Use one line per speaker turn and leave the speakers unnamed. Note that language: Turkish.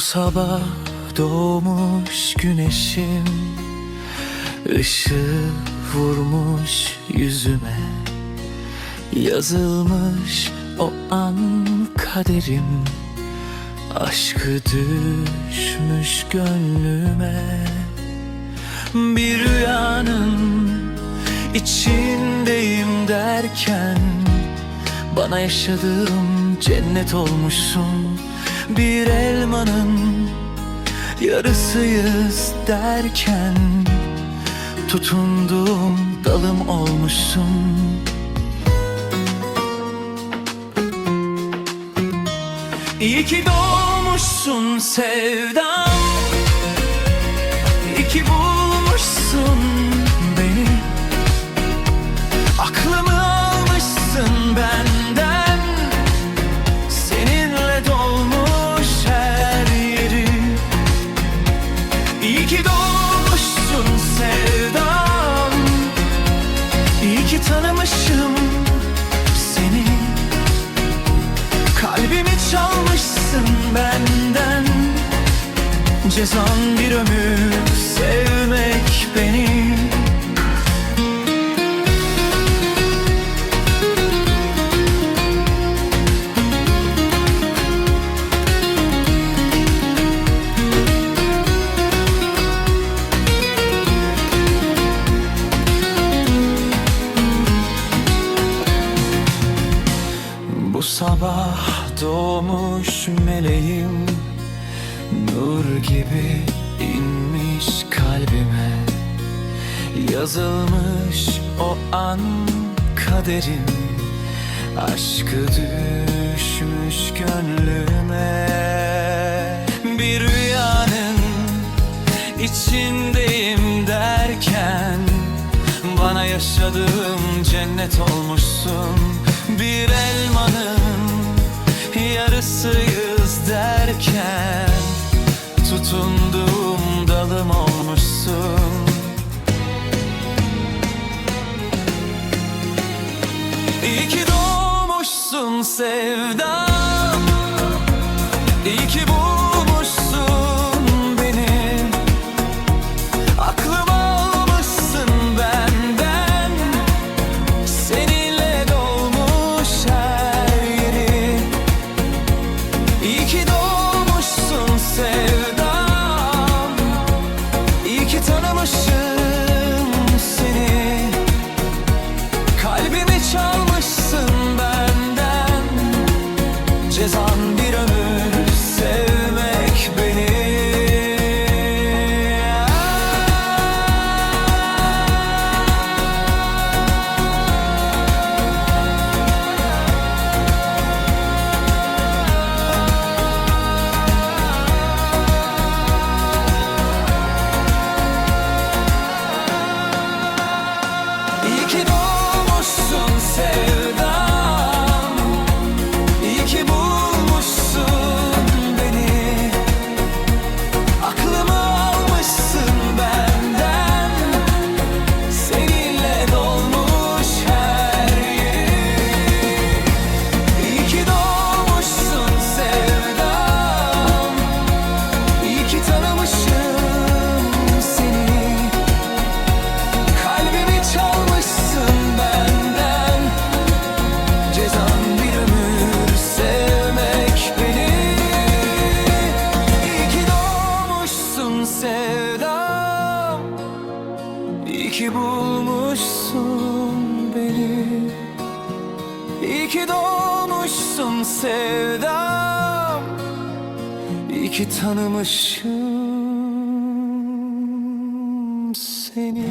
sabah doğmuş güneşim Işığı vurmuş yüzüme. Yazılmış o an kaderim Aşkı düşmüş gönlüme. Bir rüyanın içindeyim derken Bana yaşadığım cennet olmuşsun. Bir elmanın yarısıyız derken Tutunduğum dalım olmuşsun. İyi ki doğmuşsun sevdam ki tanımışım seni. Kalbimi çalmışsın benden. Cezan bir ömür sevmek beni doğmuş meleğim. Nur gibi inmiş kalbime. Yazılmış o an kaderim. Aşkı düşmüş gönlüme. Bir rüyanın içindeyim derken Bana yaşadığım cennet olmuşsun. Bir elmanın yarısıyız derken Tutunduğum dalım olmuşsun. İyi ki doğmuşsun sevdam ki doğmuşsun sevdam İyi ki tanımışım seni.